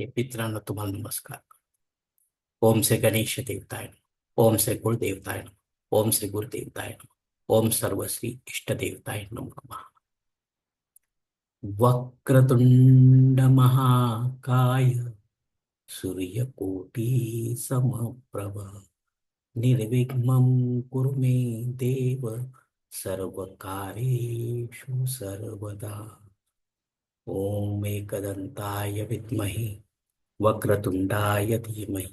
हे पित्रांना तुम्हाला नमस्कार ओम श्री गणेश देवताय ओम श्री गुरुदेवताय ओम श्री गुरुदेवताय नमः. ओम सर्वश्री इष्टदेवताय नमो नमः. वक्रतुंड महाकाय सूर्यकोटी समप्रभ निर्विघ्नं कुरु मे देव सर्वकारेषु सर्वदा. ॐ एकदन्ताय विद्महे वक्रतुण्डाय धीमहि।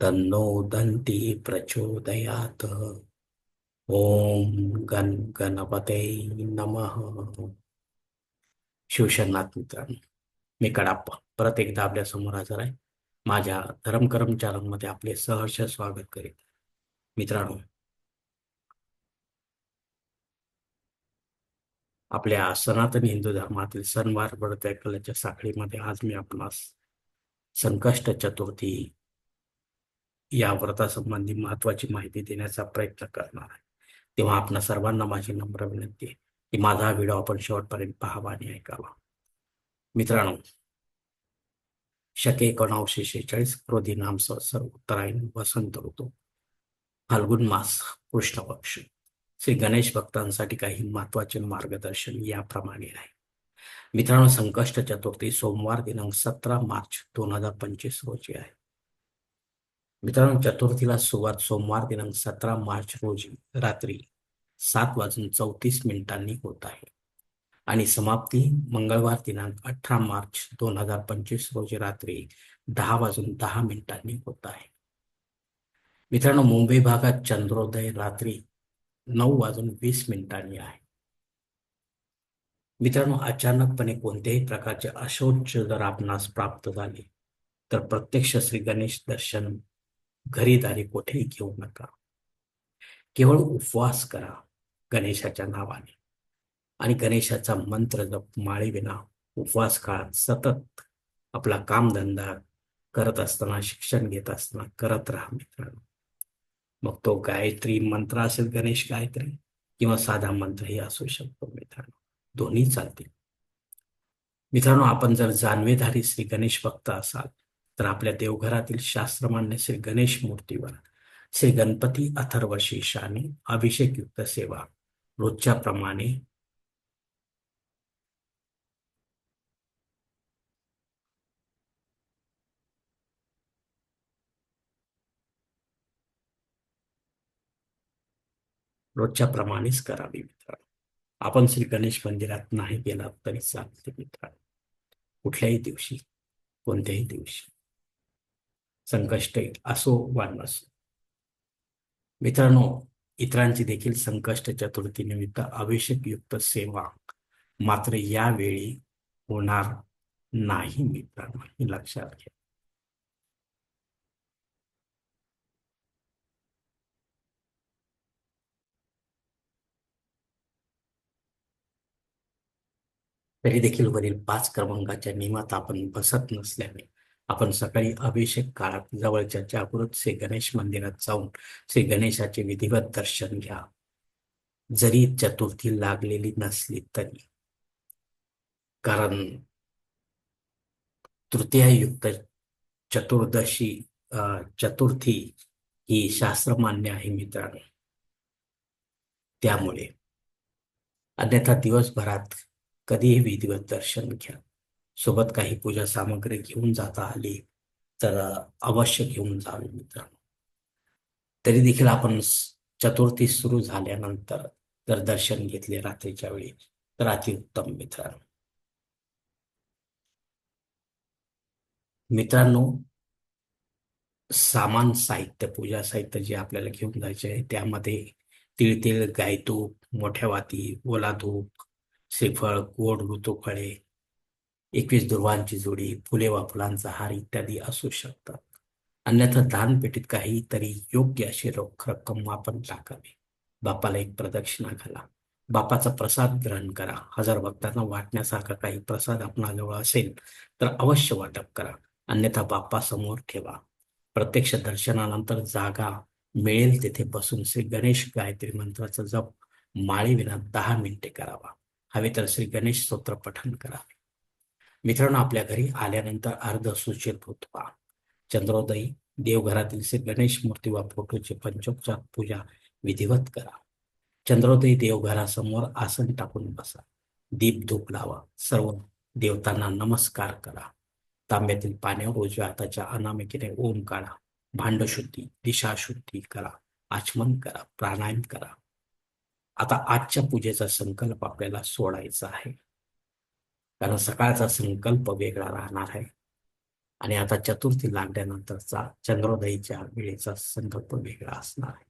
तन्नो दन्ति प्रचोदयात्। ओम गण गणपते नमः। शिवशरनाथ मित्रांनो मी कडाप्पा. परत एकदा आपल्यासमोर हजर आहे. माझ्या धर्म कर्मचाऱ्यांमध्ये आपले सहर्ष स्वागत करीत मित्रांनो आपल्या सनातन हिंदू धर्मातील सणवार बडत्या कलेच्या साखळीमध्ये आज मी आपणास संकष्ट चतुर्थी या व्रतासंबंधी महत्वाची माहिती देण्याचा प्रयत्न करणार आहे. तेव्हा आपणा सर्वांना माझी नम्र विनंती आहे की माझा हा व्हिडिओ आपण शेवटपर्यंत पाहावा आणि ऐकावा. मित्रांनो शके एकोणावीसशे शेहेचाळीस क्रोधी नाम संवत्सर उत्तरायण वसंत ऋतू फाल्गुन मास कृष्ण पक्ष श्री गणेश भक्तांसाठी काही महत्त्वाचे मार्गदर्शन याप्रमाणे आहे. मित्रांनो संकष्ट चतुर्थी सोमवार दिनांक सतरा मार्च दोन हजार पंचवीस रोजी आहे. मित्रांनो चतुर्थीला सुरुवात सोमवार दिनांक सतरा मार्च रोजी रात्री सात वाजून चौतीस मिनिटांनी होत आहे. आणि समाप्ती मंगळवार दिनांक अठरा मार्च दोन हजार पंचवीस रोजी रात्री दहा वाजून दहा मिनिटांनी होत आहे. मित्रांनो मुंबई भागात चंद्रोदय रात्री नऊ वाजून वीस मिनिटांनी आहे. मित्रांनो अचानकपणे कोणत्याही प्रकारचे अशौच जर आपणास प्राप्त झाले तर प्रत्यक्ष श्री गणेश दर्शन घरीदारी कुठेही कोठेही घेऊ नका. केवळ उपवास करा गणेशाच्या नावाने. आणि गणेशाचा मंत्र जप माळीविना उपवास काळात सतत आपला कामधंदा करत असताना शिक्षण घेत असताना करत राहा मित्रांनो. मग तो गायत्री मंत्र असेल गणेश गायत्री किंवा साधा मंत्रही असू शकतो मित्रांनो. दोन्ही चालतील. मित्रांनो आपण जर जानवेधारी श्री गणेश भक्त असाल तर आपल्या देवघरातील शास्त्रमान्य श्री गणेश मूर्तीवर श्री गणपती अथर्व शेषाने अभिषेकयुक्त सेवा रोजच्या प्रमाणे रोजच्या प्रमाणेच करावी मित्रांनो. आपण श्री गणेश मंदिरात नाही गेलात तरी चालते मित्रांनो कुठल्याही दिवशी कोणत्याही दिवशी. संकष्ट असो वा नसो मित्रांनो इतरांची देखील संकष्ट चतुर्थी निमित्त युक्त सेवा मात्र यावेळी होणार नाही मित्रांनो हे लक्षात घ्या. तरी देखील वरील पाच क्रमांकाच्या नियमात आपण बसत नसल्याने आपण सकाळी अभिषेक काळात जवळच्या जागृत श्री गणेश मंदिरात जाऊन श्री गणेशाचे विधिवत दर्शन घ्या. जरी चतुर्थी लागलेली नसली तरी. कारण तृतीयायुक्त चतुर्दशी चतुर्थी ही शास्त्रमान्य आहे मित्रांनो. त्यामुळे अन्यथा दिवसभरात कधीही विधिवत दर्शन घ्या. सोबत काही पूजा सामग्री घेऊन जाता आली तर अवश्य घेऊन जावे मित्रांनो. तरी देखील आपण चतुर्थी सुरू झाल्यानंतर जर दर्शन घेतले रात्रीच्या वेळी तर अतिउत्तम मित्रांनो. मित्रांनो सामान साहित्य पूजा साहित्य जे आपल्याला घेऊन जायचे आहे त्यामध्ये तिळतिळ गायतूप मोठ्या वाती ओला धूप श्रीफळ गोड ऋतुफळे एकवीस दुर्वांची जोडी फुले वा फुलांचा हार इत्यादी असू शकतात. अन्यथा दानपेटीत काहीतरी योग्य अशी रोख रक्कम आपण टाकावी. बापाला एक प्रदक्षिणा घाला. बापाचा प्रसाद ग्रहण करा. हजार भक्तांना वाटण्यासारखा काही प्रसाद आपणाजवळ असेल तर अवश्य वाटप करा. अन्यथा बाप्पा समोर ठेवा. प्रत्यक्ष दर्शनानंतर जागा मिळेल तेथे बसून श्री गणेश गायत्री मंत्राचा जप माळीविना दहा मिनिटे करावा. हवे तर श्री गणेश स्तोत्र पठन करावे मित्रांनो आपल्या घरी आल्यानंतर अर्ध सूचित होतो. चंद्रोदयी देवघरातील श्री गणेश मूर्ती वा फोटोची पंचोपचार पूजा विधिवत करा. चंद्रोदयी देवघरासमोर आसन टाकून बसा. दीप धूप लावा. सर्व देवतांना नमस्कार करा. तांब्यातील पाण्यावर उजव्या हाताच्या अनामिकेने ओम काढा. भांडशुद्धी दिशाशुद्धी करा. आचमन करा. प्राणायाम करा. आता आजच्या पूजेचा संकल्प आपल्याला सोडायचा आहे. कारण सकाळचा संकल्प वेगळा राहणार आहे. आणि आता चतुर्थी लागल्यानंतरचा चंद्रोदयीच्या वेळेचा संकल्प वेगळा असणार आहे.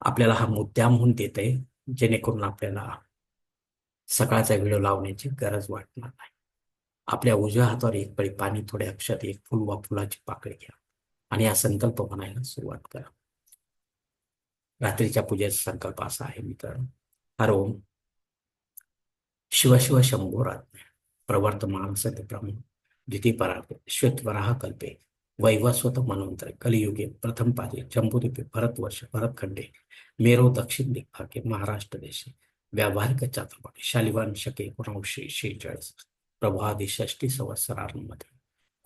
आपल्याला हा मुद्दा म्हणून देत आहे जेणेकरून आपल्याला सकाळचा व्हिडिओ लावण्याची गरज वाटणार नाही. आपल्या उजव्या हातावर एक पळी पाणी थोडे अक्षात एक फुल वा फुलाची पाकळी घ्या आणि हा संकल्प म्हणायला सुरुवात करा. रात्रीच्या पूजेचा संकल्प असा आहे मित्रांनो. हर ओम शिव शिव शंभो राज्ञ प्रवर्तमान सत्यप्रम द्वितीपरार्थ श्वेतवराह कल्पे वैवस्वत मनवंतर कलियुगे प्रथम पादे जम्बुद्वीपे भरतवर्ष भरतखंडे मेरो दक्षिण दिग्भागे महाराष्ट्र देशे व्यावहारिक चातुर्माटे शालिवान शके एकोणऐंशी शेहेचाळीस प्रभादी षष्टी संवत्सरांमध्ये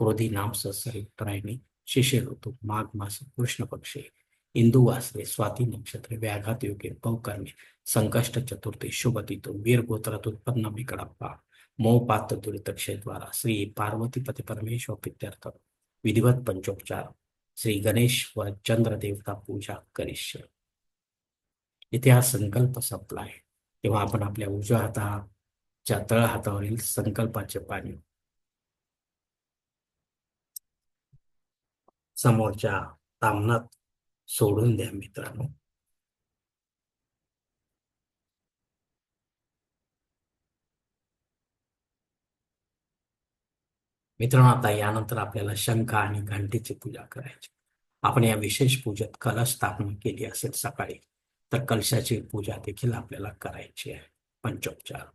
क्रोधी नाम सहस्रायणी शिशिर ऋतू माघ मास कृष्ण पक्षे इंदू वासरे स्वाती नक्षत्रे व्याघात योगे पौकर्णे संकष्ट चतुर्थी शुभतीतून वीर गोत्रात उत्पन्न बिकडप्पा मोपात दुरित क्षेद्वारा श्री पार्वतीपती परमेश्वर पित्यर्थ विधिवत पंचोपचार श्री गणेश व चंद्र देवता पूजा करिष्य. इथे हा संकल्प संपला आहे तेव्हा आपण आपल्या उजव्या हाताच्या तळ हातावरील संकल्पाचे पाणी समोरच्या तामनात सोडून द्या मित्रांनो. मित्रांनो आता यानंतर आपल्याला शंका आणि घंटेची पूजा करायची. आपण या विशेष पूजेत कलश स्थापना केली असेल सकाळी तर कलशाची पूजा देखील आपल्याला करायची आहे. पंचोपचार.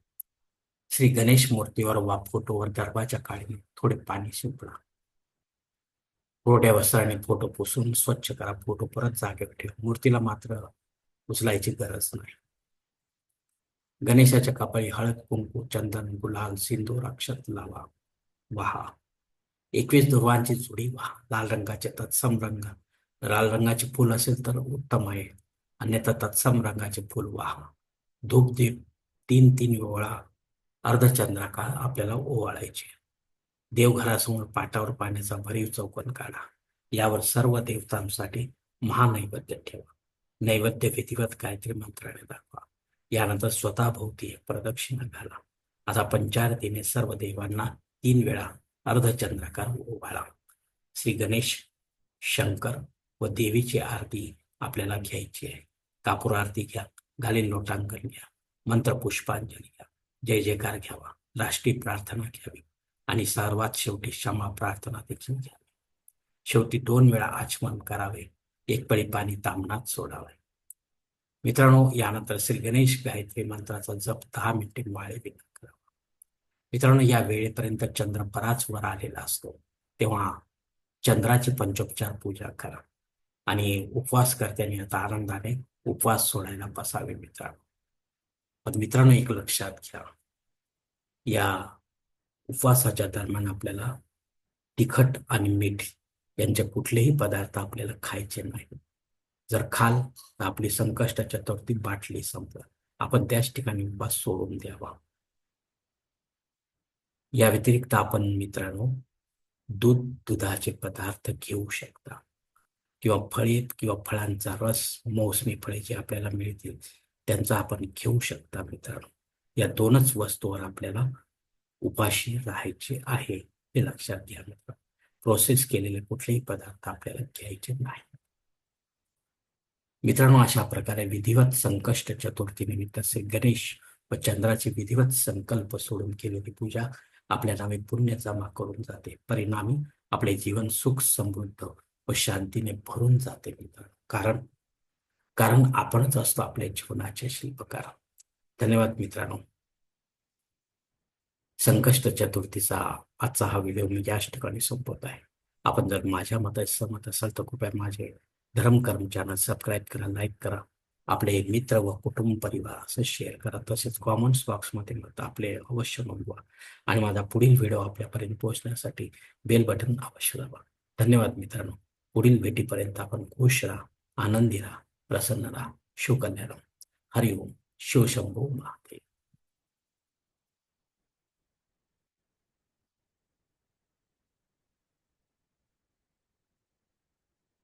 श्री गणेश मूर्तीवर वा फोटोवर गर्भाच्या काळी थोडे पाणी शिंपडा कोरड्या वस्त्राने फोटो पुसून स्वच्छ करा फोटो परत जागेवर ठेवा. मूर्तीला मात्र उचलायची गरज नाही. गणेशाच्या कपाळी हळद कुंकू चंदन गुलाल सिंदूर अक्षत लावा वहा. एकवीस दुर्वांची जुडी वहा. लाल रंगाचे तत्सम रंग. लाल रंगाचे फूल असेल तर उत्तम आहे. अन्यथा तत्सम रंगाचे फूल वाहा. धूप दीप तीन तीन वेळा अर्धचंद्राकाळ आपल्याला ओवाळायचे. देवघरासमोर पाटावर पाण्याचा भरीव चौकन काढा. यावर सर्व देवतांसाठी महानैवेद्य ठेवा. नैवेद्य विधिवत गायत्री मंत्राने दाखवा. यानंतर स्वतः भोवती प्रदक्षिणा घाला. आता पंचारतीने सर्व देवांना तीन वेळा अर्धचंद्राकार उभाळा श्री गणेश शंकर व देवीची आरती आपल्याला घ्यायची आहे. कापूर आरती घ्या घालील लोटांकन घ्या मंत्र पुष्पांजली घ्या जय जयकार घ्यावा राष्ट्रीय प्रार्थना घ्यावी. आणि सर्वात शेवटी क्षमा प्रार्थना देखील घ्यावी शेवटी दोन वेळा आचमन करावे एक पळी पाणी तामनात सोडावे. मित्रांनो यानंतर श्री गणेश गायत्री मंत्राचा जप दहा मिनिटे माळे विना करावा. मित्रांनो या वेळेपर्यंत चंद्र बराच वर आलेला असतो तेव्हा चंद्राची पंचोपचार पूजा करा. आणि उपवास करत्याने आता आनंदाने उपवास सोडायला बसावे मित्रांनो. पण मित्रांनो एक लक्षात घ्या. या उपवासाच्या दरम्यान आपल्याला तिखट आणि मीठ यांचे कुठलेही पदार्थ आपल्याला खायचे नाही जर खाल तर आपली संकष्ट चतुर्थी बाटली संपलं. आपण त्याच ठिकाणी उपवास सोडून द्यावा. या व्यतिरिक्त आपण मित्रांनो दूध दुधाचे पदार्थ घेऊ शकता. किंवा फळे किंवा फळांचा रस मोसमी फळे जे आपल्याला मिळतील त्यांचा आपण घेऊ शकता मित्रांनो. या दोनच वस्तूवर आपल्याला उपाशी राहायचे आहे हे लक्षात घ्या मित्र. प्रोसेस केलेले कुठलेही पदार्थ आपल्याला घ्यायचे नाही. मित्रांनो अशा प्रकारे विधिवत संकष्ट चतुर्थी निमित्त से गणेश व चंद्राची विधिवत संकल्प सोडून केलेली पूजा आपल्या नावे पुण्य जमा करून जाते. परिणामी आपले जीवन सुख समृद्ध व शांतीने भरून जाते मित्रांनो. कारण कारण आपणच असतो आपल्या जीवनाचे शिल्पकार. धन्यवाद मित्रांनो. संकष्ट चतुर्थीचा आजचा हा व्हिडिओ मी याच ठिकाणी संपवत आहे. आपण जर माझ्या मताशी सहमत असाल तर कृपया माझे धर्मकर्म चॅनल सबस्क्राईब करा लाईक करा. आपले मित्र व कुटुंब परिवार असं शेअर करा. तसेच कॉमेंट्स बॉक्समध्ये मत आपले अवश्य नोंदवा. आणि माझा पुढील व्हिडिओ आपल्यापर्यंत पोहोचण्यासाठी बेल बटन अवश्य दाबा. धन्यवाद मित्रांनो. पुढील भेटीपर्यंत आपण खुश राहा आनंदी राहा प्रसन्न राहा. शिवकल्याणम हरिओम. शिवशंभू महादेव.